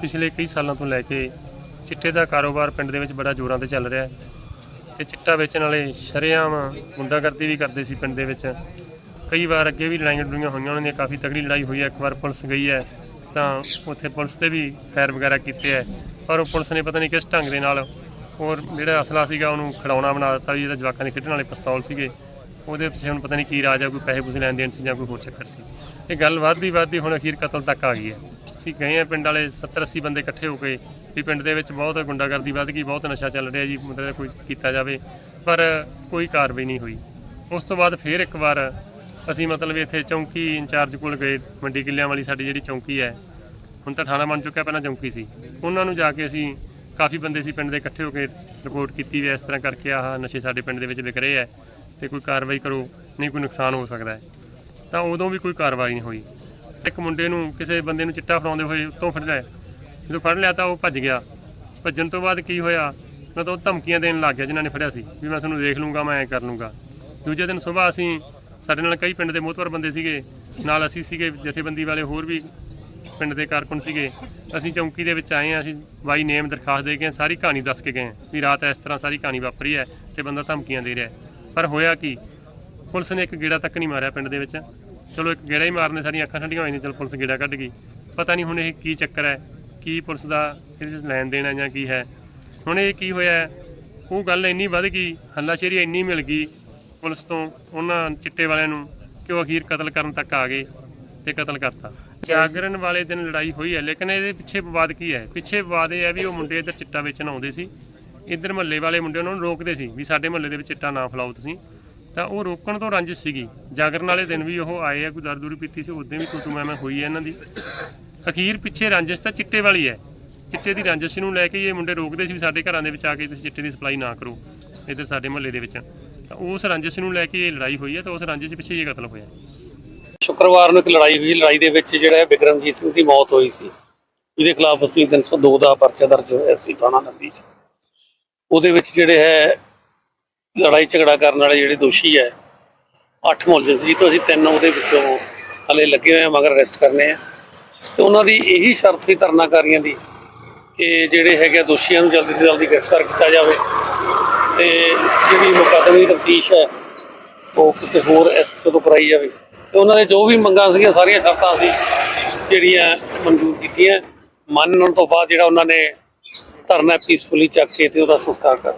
ਪਿਛਲੇ ਕਈ ਸਾਲਾਂ ਤੋਂ ਲੈ ਕੇ ਚਿੱਟੇ ਦਾ ਕਾਰੋਬਾਰ ਪਿੰਡ ਦੇ ਵਿੱਚ ਬੜਾ ਜ਼ੋਰਾਂ ਤੇ ਚੱਲ ਰਿਹਾ ਹੈ। ਤੇ ਚਿੱਟਾ ਵੇਚਣ ਵਾਲੇ ਸ਼ਰੇਆਮ ਗੁੰਡਾਗਰਦੀ ਵੀ ਕਰਦੇ ਸੀ ਪਿੰਡ ਦੇ ਵਿੱਚ। ਕਈ ਵਾਰ ਅੱਗੇ ਵੀ ਲੜਾਈਆਂ ਲੜੂਈਆਂ ਹੋਈਆਂ, ਉਹਨਾਂ ਦੀਆਂ ਕਾਫੀ ਤਗੜੀ ਲੜਾਈ ਹੋਈ ਹੈ। ਇੱਕ ਵਾਰ ਪੁਲਿਸ ਗਈ ਹੈ, ਤਾਂ ਉੱਥੇ ਪੁਲਿਸ ਤੇ ਵੀ ਫਾਇਰ ਵਗੈਰਾ ਕੀਤੇ ਹੈ। ਪਰ ਉਹ ਪੁਲਿਸ ਨੇ ਪਤਾ ਨਹੀਂ ਕਿਸ ਢੰਗ ਦੇ ਨਾਲ ਹੋਰ ਜਿਹੜਾ ਅਸਲਾ ਸੀਗਾ, ਉਹਨੂੰ ਖਿਡੌਣਾ ਬਣਾ ਦਿੱਤਾ ਵੀ ਇਹਦਾ ਜਵਾਕਾਂ ਦੇ ਖੇਡਣ ਵਾਲੇ ਪਿਸਤੌਲ ਸੀਗੇ। ਉਹਦੇ ਪਿੱਛੇ ਹੁਣ ਪਤਾ ਨਹੀਂ ਕੀ ਰਾਜ ਆ, ਕੋਈ ਪੈਸੇ ਪੂਸੇ ਲੈਣ ਦੇਣ ਸੀ ਜਾਂ ਕੋਈ ਹੋਰ ਚੱਕਰ ਸੀ। ਇਹ ਗੱਲ ਵੱਧਦੀ ਵੱਧਦੀ ਹੁਣ ਅਖੀਰ ਕਤਲ ਤੱਕ ਆ ਗਈ ਹੈ। ਅਸੀਂ ਗਏ ਆ ਪਿੰਡ ਵਾਲੇ 70 80 ਬੰਦੇ ਇਕੱਠੇ ਹੋ ਕੇ ਵੀ ਪਿੰਡ ਦੇ ਵਿੱਚ ਬਹੁਤ ਗੁੰਡਾਗਰਦੀ ਵੱਧ ਗਈ, ਬਹੁਤ ਨਸ਼ਾ ਚੱਲ ਰਿਹਾ ਜੀ ਮਤਲਬ ਕੋਈ ਕੀਤਾ ਜਾਵੇ, ਪਰ ਕੋਈ ਕਾਰਵਾਈ ਨਹੀਂ ਹੋਈ। ਉਸ ਤੋਂ ਬਾਅਦ ਫਿਰ ਇੱਕ ਵਾਰ ਅਸੀਂ ਮਤਲਬ ਇੱਥੇ ਚੌਂਕੀ ਇੰਚਾਰਜ ਕੋਲ ਗਏ, ਮੰਡੀ ਕਿੱਲਿਆਂ ਵਾਲੀ ਸਾਡੀ ਜਿਹੜੀ ਚੌਂਕੀ ਹੈ, ਹੁਣ ਤਾਂ ਥਾਣਾ ਬਣ ਚੁੱਕਿਆ, ਪਹਿਲਾਂ ਚੌਂਕੀ ਸੀ। ਉਹਨਾਂ ਨੂੰ ਜਾ ਕੇ ਅਸੀਂ ਕਾਫੀ ਬੰਦੇ ਸੀ ਪਿੰਡ ਦੇ ਇਕੱਠੇ ਹੋ ਕੇ ਰਿਪੋਰਟ ਕੀਤੀ ਵੀ ਇਸ ਤਰ੍ਹਾਂ ਕਰਕੇ ਆਹ ਨਸ਼ੇ ਸਾਡੇ ਪਿੰਡ ਦੇ ਵਿੱਚ ਵਿਕ ਰਹੇ ਹੈ ਤੇ ਕੋਈ ਕਾਰਵਾਈ ਕਰੋ, ਨਹੀਂ ਕੋਈ ਨੁਕਸਾਨ ਹੋ ਸਕਦਾ ਹੈ। ਤਾਂ ਉਦੋਂ ਵੀ ਕੋਈ ਕਾਰਵਾਈ ਨਹੀਂ ਹੋਈ। ਇੱਕ ਮੁੰਡੇ ਨੂੰ ਕਿਸੇ ਬੰਦੇ ਨੂੰ ਚਿੱਟਾ ਫੜਾਉਂਦੇ ਹੋਏ ਉੱਤੋਂ ਫੜ ਲਿਆ ਜਦੋਂ ਫੜ ਲਿਆ ਤਾਂ ਉਹ ਭੱਜ ਗਿਆ। ਭੱਜਣ ਤੋਂ ਬਾਅਦ ਕੀ ਹੋਇਆ? ਮੈਂ ਤਾਂ ਉਹ ਧਮਕੀਆਂ ਦੇਣ ਲੱਗ ਗਿਆ ਜਿਨ੍ਹਾਂ ਨੇ ਫੜਿਆ ਸੀ ਵੀ ਮੈਂ ਤੁਹਾਨੂੰ ਦੇਖ ਲੂੰਗਾ, ਮੈਂ ਐ ਕਰ ਲੂੰਗਾ। ਦੂਜੇ ਦਿਨ ਸਵੇਰ ਅਸੀਂ ਸਾਡੇ ਨਾਲ ਕਈ ਪਿੰਡ ਦੇ ਮੋਹਤਵਰ ਬੰਦੇ ਸੀਗੇ। ਨਾਲ ਅਸੀਂ ਸੀਗੇ ਜਥੇਬੰਦੀ ਵਾਲੇ ਹੋਰ ਵੀ ਪਿੰਡ ਦੇ ਕਾਰਕੁਨ ਸੀਗੇ। ਅਸੀਂ ਚੌਂਕੀ ਦੇ ਵਿੱਚ ਆਏ ਹਾਂ, ਅਸੀਂ ਬਾਈ ਨੇਮ ਦਰਖਾਸਤ ਦੇ ਕੇ ਸਾਰੀ ਕਹਾਣੀ ਦੱਸ ਕੇ ਗਏ ਵੀ ਰਾਤ ਇਸ ਤਰ੍ਹਾਂ ਸਾਰੀ ਕਹਾਣੀ ਵਾਪਰੀ ਹੈ ਤੇ ਬੰਦਾ ਧਮਕੀਆਂ ਦੇ ਰਿਹਾ ਪਰ ਹੋਇਆ ਕੀ? ਪੁਲਿਸ ਨੇ ਇੱਕ ਗੇੜਾ ਤੱਕ ਨਹੀਂ ਮਾਰਿਆ ਪਿੰਡ ਦੇ ਵਿੱਚ। ਚਲੋ ਇੱਕ ਗੇੜਾ ਹੀ ਮਾਰਨੇ ਸਾਡੀਆਂ ਅੱਖਾਂ ਠੰਡੀਆਂ ਹੋਈਆਂ ਚਲ ਪੁਲਿਸ ਗੇੜਾ ਕੱਢ ਗਈ। ਪਤਾ ਨਹੀਂ ਹੁਣ ਇਹ ਕੀ ਚੱਕਰ ਹੈ, ਕੀ ਪੁਲਿਸ ਦਾ ਇਹਦੇ 'ਚ ਲੈਣ ਦੇਣ ਹੈ ਜਾਂ ਕੀ ਹੈ। ਹੁਣ ਇਹ ਕੀ ਹੋਇਆ ਉਹ ਗੱਲ ਇੰਨੀ ਵੱਧ ਗਈ, ਹੱਲਾਸ਼ੇਰੀ ਇੰਨੀ ਮਿਲ ਗਈ ਪੁਲਿਸ ਤੋਂ, ਉਹਨਾਂ ਚਿੱਟੇ ਵਾਲਿਆਂ ਨੂੰ ਕਿ ਉਹ ਅਖੀਰ ਕਤਲ ਕਰਨ ਤੱਕ ਆ ਗਏ ਤੇ ਕਤਲ ਕਰਤਾ। ਜਾਗਰਣ ਵਾਲੇ ਦਿਨ ਲੜਾਈ ਹੋਈ ਹੈ, ਲੇਕਿਨ ਇਹਦੇ ਪਿੱਛੇ ਵਿਵਾਦ ਕੀ ਹੈ? ਪਿੱਛੇ ਵਿਵਾਦ ਇਹ ਹੈ ਵੀ ਉਹ ਮੁੰਡੇ ਇੱਧਰ ਚਿੱਟਾ ਵੇਚਣ ਆਉਂਦੇ ਸੀ। ਇੱਧਰ ਮਹੱਲੇ ਵਾਲੇ ਮੁੰਡੇ ਉਹਨਾਂ ਨੂੰ ਰੋਕਦੇ ਸੀ ਵੀ ਸਾਡੇ ਮਹੱਲੇ ਦੇ ਵਿੱਚ ਚਿੱਟਾ ਨਾ ਫਲਾਓ ਤੁਸੀਂ। ਤਾਂ ਉਹ ਰੋਕਣ ਤੋਂ ਰੰਜਿਸ਼ ਸੀਗੀ। ਜਾਗਰਣ ਵਾਲੇ ਦਿਨ ਵੀ ਉਹ ਆਏ ਆ, ਕੋਈ ਦਰ ਪੀਤੀ ਸੀ ਉਦੋਂ ਵੀ ਤੂੰ ਮੈਂ ਹੋਈ ਹੈ ਇਹਨਾਂ ਦੀ। ਅਖੀਰ ਪਿੱਛੇ ਰੰਜਿਸ਼ ਤਾਂ ਚਿੱਟੇ ਵਾਲੀ ਹੈ। ਚਿੱਟੇ ਦੀ ਰੰਜਿਸ਼ ਨੂੰ ਲੈ ਕੇ ਇਹ ਮੁੰਡੇ ਰੋਕਦੇ ਸੀ ਵੀ ਸਾਡੇ ਘਰਾਂ ਦੇ ਵਿੱਚ ਆ ਕੇ ਤੁਸੀਂ ਚਿੱਟੇ ਦੀ ਸਪਲਾਈ ਨਾ ਕਰੋ, ਇੱਧਰ ਸਾਡੇ ਮਹੱਲੇ ਦੇ ਵਿੱਚ। ਤਾਂ ਉਸ ਰੰਜਿਸ਼ ਨੂੰ ਲੈ ਕੇ ਇਹ ਲੜਾਈ ਹੋਈ ਹੈ ਤਾਂ ਉਸ ਰੰਜਿਸ਼ ਪਿੱਛੇ ਇਹ ਕਤਲ ਹੋਇਆ। ਸ਼ੁੱਕਰਵਾਰ ਨੂੰ ਇੱਕ ਲੜਾਈ ਹੋਈ, ਲੜਾਈ ਦੇ ਵਿੱਚ ਜਿਹੜਾ ਬਿਕਰਮਜੀਤ ਸਿੰਘ ਦੀ ਮੌਤ ਹੋਈ ਸੀ। ਇਹਦੇ ਖਿਲਾਫ ਅਸੀਂ 302 ਦਾ ਪਰਚਾ ਦਰਜ ਸੀ ਥਾਣਾ ਨੰਦੀ 'ਚ। ਉਹਦੇ ਵਿੱਚ ਜਿਹੜੇ ਹੈ ਲੜਾਈ ਝਗੜਾ ਕਰਨ ਵਾਲੇ ਜਿਹੜੇ ਦੋਸ਼ੀ ਹੈ, ਅੱਠ ਮੁਲਜ਼ਮ ਸੀ, ਜਿੱਥੋਂ ਅਸੀਂ ਤਿੰਨ ਉਹਦੇ ਵਿੱਚੋਂ ਹਲੇ ਲੱਗੇ ਹੋਏ ਆ ਮਗਰ ਅਰੈਸਟ ਕਰਨੇ ਆ। ਤੇ ਉਹਨਾਂ ਦੀ ਇਹੀ ਸ਼ਰਤ ਸੀ ਧਰਨਾਕਾਰੀਆਂ ਦੀ ਕਿ ਜਿਹੜੇ ਹੈਗੇ ਆ ਦੋਸ਼ੀਆਂ ਨੂੰ ਜਲਦੀ ਤੋਂ ਜਲਦੀ ਗ੍ਰਿਫਤਾਰ ਕੀਤਾ ਜਾਵੇ। ਤੇ ਜਿਹੜੀ ਮੁਕੱਦਮੇ ਦੀ ਤਫਤੀਸ਼ ਹੈ, ਉਹ ਕਿਸੇ ਹੋਰ ਐਸਟੋ ਤੋਂ ਕਰਾਈ ਜਾਵੇ। ਤੇ ਉਹਨਾਂ ਦੇ ਜੋ ਵੀ ਮੰਗਾਂ ਸੀਗੀਆਂ, ਸਾਰੀਆਂ ਸ਼ਰਤਾਂ ਸੀ ਜਿਹੜੀਆਂ ਮਨਜ਼ੂਰ ਕੀਤੀਆਂ, ਮੰਨਣ ਤੋਂ ਬਾਅਦ ਜਿਹੜਾ ਉਹਨਾਂ ਨੇ ਧਰਨਾ ਪੀਸਫੁਲੀ ਚੱਕ ਕੇ ਤੇ ਉਹਦਾ ਸੰਸਕਾਰ ਕਰ